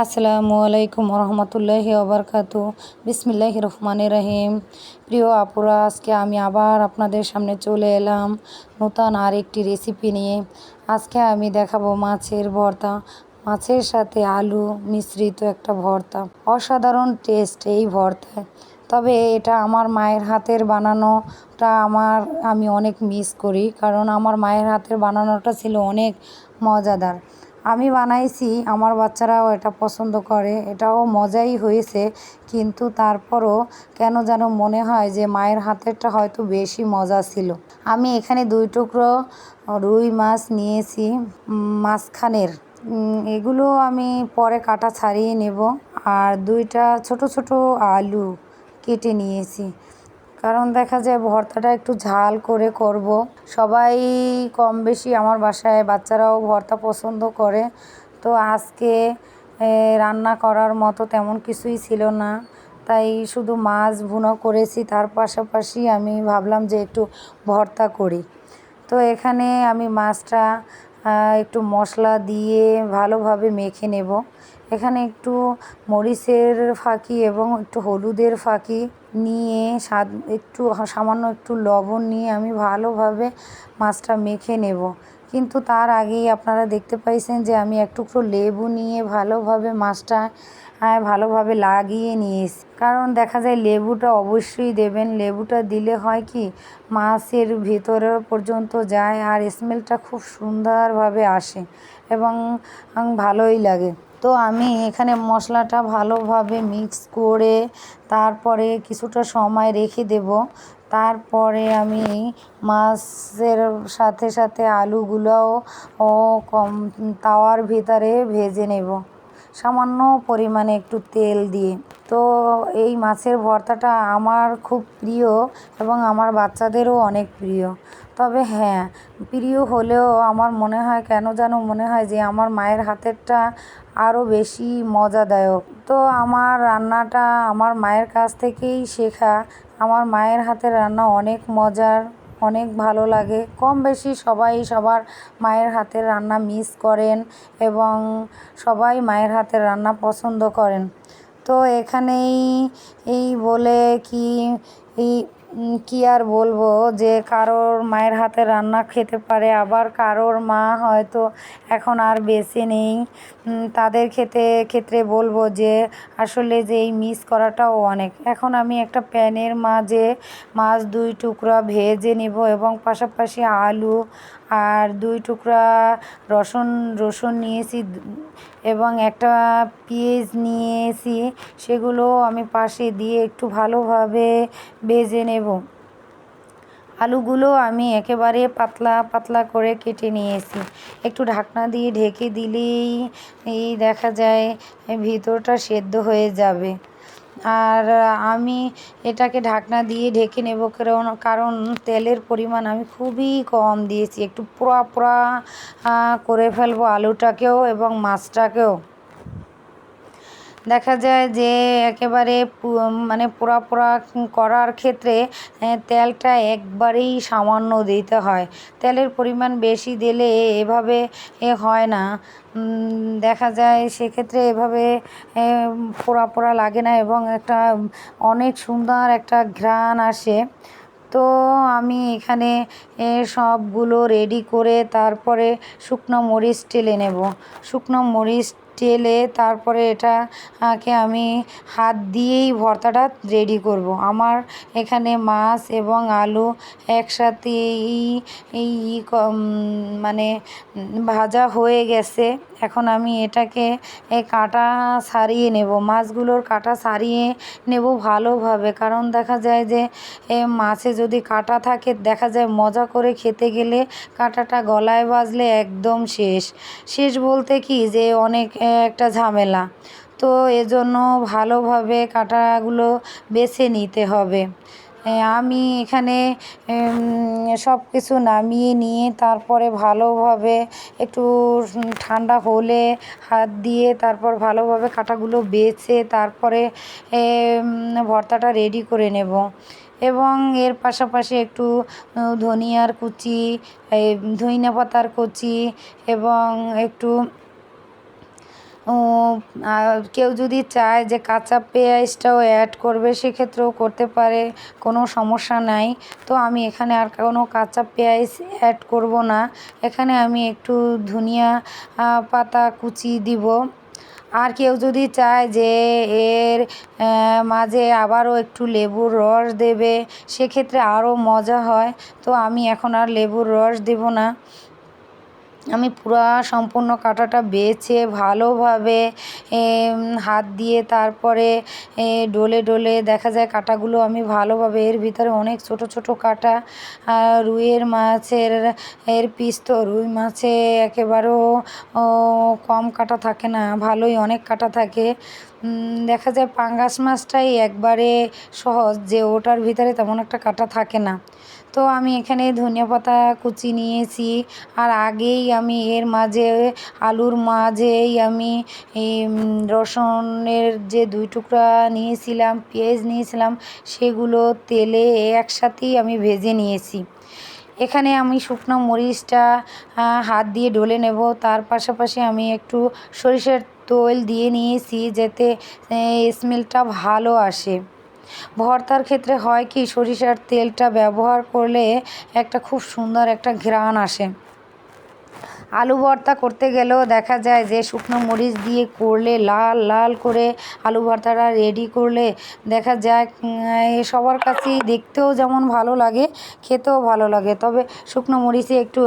আসসালামু আলাইকুম রহমতুল্লাহি ওবরকাতু। বিসমিল্লাহ রহমান রহিম। প্রিয় আপুরা, আজকে আমি আবার আপনাদের সামনে চলে এলাম নূতন আর একটি রেসিপি নিয়ে। আজকে আমি দেখাবো মাছের ভর্তা। মাছের সাথে আলু মিশ্রিত একটা ভর্তা। অসাধারণ টেস্ট এই ভর্তায়। তবে এটা আমার মায়ের হাতের বানানোটা আমার, আমি অনেক মিস করি, কারণ আমার মায়ের হাতের বানানোটা ছিল অনেক মজাদার। আমি বানাইছি, আমার বাচ্চারাও এটা পছন্দ করে, এটাও মজাই হয়েছে, কিন্তু তারপরও কেন যেন মনে হয় যে মায়ের হাতেরটা হয়তো বেশি মজা ছিল। আমি এখানে দুই টুকরো রুই মাছ নিয়েছি মাঝখানের। এগুলো আমি পরে কাটা ছাড়িয়ে নেব, আর দুইটা ছোট ছোট আলু কেটে নিয়েছি। কারণ দেখা যায় ভর্তাটা একটু ঝাল করে করব। সবাই কম বেশি আমার বাসায় বাচ্চারাও ভর্তা পছন্দ করে। তো আজকে রান্না করার মতো তেমন কিছুই ছিল না। তাই শুধু মাছ ভুনো করেছি, তার পাশাপাশি আমি ভাবলাম যে একটু ভর্তা করি। তো এখানে আমি মাছটা একটু মশলা দিয়ে ভালোভাবে মেখে নেব। এখানে একটু মরিচের ফাঁকি এবং একটু হলুদের ফাঁকি নিয়ে স্বাদ, একটু সামান্য একটু লবণ নিয়ে আমি ভালোভাবে মাছটা মেখে নেব। কিন্তু তার আগেই আপনারা দেখতে পাইছেন যে আমি এক টুকরো লেবু নিয়ে ভালোভাবে মাছটা ভালোভাবে লাগিয়ে নিয়েছি। কারণ দেখা যায় লেবুটা অবশ্যই দেবেন। লেবুটা দিলে হয় কি, মাছের ভেতরে পর্যন্ত যায় আর স্মেলটা খুব সুন্দরভাবে আসে এবং ভালোই লাগে। তো আমি এখানে মশলাটা ভালোভাবে মিক্স করে তারপরে কিছুটা সময় রেখে দেব। তারপরে আমি মাছের সাথে সাথে আলুগুলোও, ও, কম, তাওয়ার ভিতরে ভেজে নেব। সামান্য পরিমাণে একটু তেল দিয়ে। তো এই মাছের ভর্তাটা আমার খুব প্রিয় এবং আমার বাচ্চাদেরও অনেক প্রিয়। তবে হ্যাঁ প্রিয় হলেও আমার মনে হয়, কেন যেন মনে হয় যে আমার মায়ের হাতেরটা আরও বেশি মজাদায়ক। তো আমার রান্নাটা আমার মায়ের কাছ থেকেই শেখা। আমার মায়ের হাতের রান্না অনেক মজার, অনেক ভালো লাগে। কম বেশি সবাই সবার মায়ের হাতের রান্না মিস করেন এবং সবাই মায়ের হাতের রান্না পছন্দ করেন। তো এখানেই এই বলে কি এই কী আর বলব? যে কারোর মায়ের হাতে রান্না খেতে পারে, আবার কারোর মা হয়তো এখন আর বেঁচে নেই। তাদের খেতে, ক্ষেত্রে বলব যে, আসলে যে এই মিস করাটাও অনেক। এখন আমি একটা প্যানের মাঝে মাছ দুই টুকরা ভেজে নেব এবং পাশাপাশি আলু আর দুই টুকরা রসুন রসুন নিয়েছি এবং একটা পেঁয়াজ নিয়েছি, সেগুলো আমি পাশে দিয়ে একটু ভালোভাবে ভেজে নেব। আলুগুলো আমি একেবারে পাতলা পাতলা করে কেটে নিয়েছি। একটু ঢাকনা দিয়ে ঢেকে দিলেই এই দেখা যায় ভিতরটা সেদ্ধ হয়ে যাবে। আর আমি এটাকে ঢাকনা দিয়ে ঢেকে নেব কারণ কারণ তেলের পরিমাণ আমি খুবই কম দিয়েছি। একটু পোড়া পোড়া করে ফেলব আলুটাকেও এবং মাছটাকেও। দেখা যায় যে একেবারে মানে পোড়া পোড়া করার ক্ষেত্রে তেলটা একবারেই সামান্য দিতে হয়। তেলের পরিমাণ বেশি দিলে এভাবে, এ, হয় না। দেখা যায় সেক্ষেত্রে এভাবে পোড়া পোড়া লাগে না এবং একটা অনেক সুন্দর একটা ঘ্রাণ আসে। তো আমি এখানে সবগুলো রেডি করে তারপরে শুকনো মরিচ টেলে নেব। শুকনো মরিচ টেলে তারপরে এটাকে আমি হাত দিয়েই ভর্তাটা রেডি করব। আমার এখানে মাছ এবং আলু একসাথেই এই মানে ভাজা হয়ে গেছে। এখন আমি এটাকে কাটা সারিয়ে নেব। মাছগুলোর কাটা সারিয়ে নেব ভালোভাবে। কারণ দেখা যায় যে মাছে যদি কাটা থাকে, দেখা যায় মজা করে খেতে গেলে কাঁটাটা গলায় বাজলে একদম শেষ। শেষ বলতে কি যে, অনেক একটা ঝামেলা। তো এজন্য ভালোভাবে কাঁটাগুলো বেছে নিতে হবে। আমি এখানে সব কিছু নামিয়ে নিয়ে তারপরে ভালোভাবে একটু ঠান্ডা হলে হাত দিয়ে তারপর ভালোভাবে কাঁটাগুলো বেছে তারপরে ভর্তাটা রেডি করে নেব। এবং এর পাশাপাশি একটু ধনিয়ার কুচি ধনিয়া পাতার কুচি এবং একটু কেউ যদি চায় যে কাঁচা পেঁয়াজটাও অ্যাড করবে, সেক্ষেত্রেও করতে পারে, কোনো সমস্যা নাই। তো আমি এখানে আর কোনো কাঁচা পেঁয়াজ অ্যাড করব না। এখানে আমি একটু ধনিয়া পাতা কুচি দিব। আর কেউ যদি চায় যে এর মাঝে আবারও একটু লেবুর রস দেবে, সেক্ষেত্রে আরও মজা হয়। তো আমি এখন আর লেবুর রস দেব না। আমি পুরা সম্পূর্ণ কাঁটাটা বেছে ভালোভাবে হাত দিয়ে তারপরে ডলে ডলে দেখা যায় কাঁটাগুলো আমি ভালোভাবে, এর ভিতরে অনেক ছোট ছোট কাঁটা রুইয়ের মাছের, এর পিস তো রুই মাছে একেবারেও কম কাঁটা থাকে না, ভালোই অনেক কাঁটা থাকে। দেখা যায় পাঙ্গাস মাছটাই একবারে সহজ যে ওটার ভিতরে তেমন একটা কাঁটা থাকে না। তো আমি এখানে ধনিয়া পাতা কুচি নিয়েছি আর আগেই আমি এর মাঝে আলুর মাঝেই আমি রসুনের যে দুই টুকরা নিয়েছিলাম, পেঁয়াজ নিয়েছিলাম, সেগুলো তেলে একসাথেই আমি ভেজে নিয়েছি। এখানে আমি শুকনো মরিচটা হাত দিয়ে ডলে নেব। তার পাশাপাশি আমি একটু সরিষার তেল দিয়ে নিয়েছি যাতে স্মেলটা ভালো আসে। ভর্তার ক্ষেত্রে হয় কি, সরিষার তেলটা ব্যবহার করলে একটা খুব সুন্দর একটা ঘ্রাণ আসে। আলু ভর্তা করতে গেলেও দেখা যায় যে শুকনো মরিচ দিয়ে করলে, লাল লাল করে আলু ভর্তাটা রেডি করলে দেখা যায় সবার কাছেই দেখতেও যেমন ভালো লাগে, খেতেও ভালো লাগে। তবে শুকনো মরিচে একটু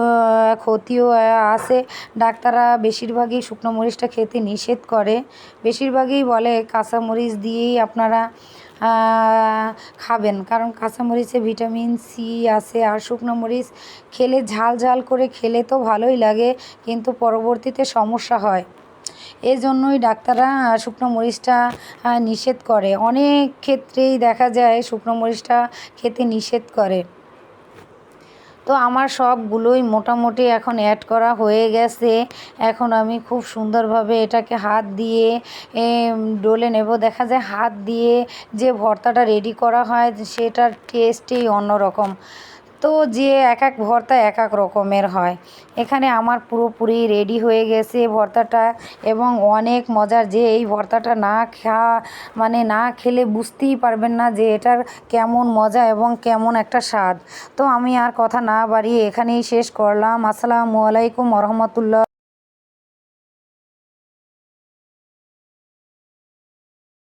ক্ষতিও আছে। ডাক্তাররা বেশিরভাগই শুকনো মরিচটা খেতে নিষেধ করে। বেশিরভাগই বলে কাঁচা মরিচ দিয়েই আপনারা খাবেন। কারণ কাঁচামরিচে ভিটামিন সি আছে আর শুকনো মরিচ খেলে ঝাল ঝাল করে খেলে তো ভালোই লাগে, কিন্তু পরবর্তীতে সমস্যা হয়। এই জন্যই ডাক্তাররা শুকনো মরিচটা নিষেধ করে। অনেক ক্ষেত্রেই দেখা যায় শুকনো মরিচটা খেতে নিষেধ করে। তো আমার সবগুলোই মোটামুটি এখন অ্যাড করা হয়ে গেছে। এখন আমি খুব সুন্দরভাবে এটাকে হাত দিয়ে ডলে নেব। দেখা যায় হাত দিয়ে যে ভর্তাটা রেডি করা হয়, সেটার টেস্টই অন্যরকম। তো যে এক এক ভর্তা এক এক রকমের হয়। এখানে আমার পুরোপুরি রেডি হয়ে গেছে ভর্তাটা এবং অনেক মজার যে এই ভর্তাটা না খাওয়া মানে না খেলে বুঝতেই পারবেন না যে এটার কেমন মজা এবং কেমন একটা স্বাদ। তো আমি আর কথা না বাড়িয়ে এখানেই শেষ করলাম। আসসালামু আলাইকুম রহমতুল্লাহ।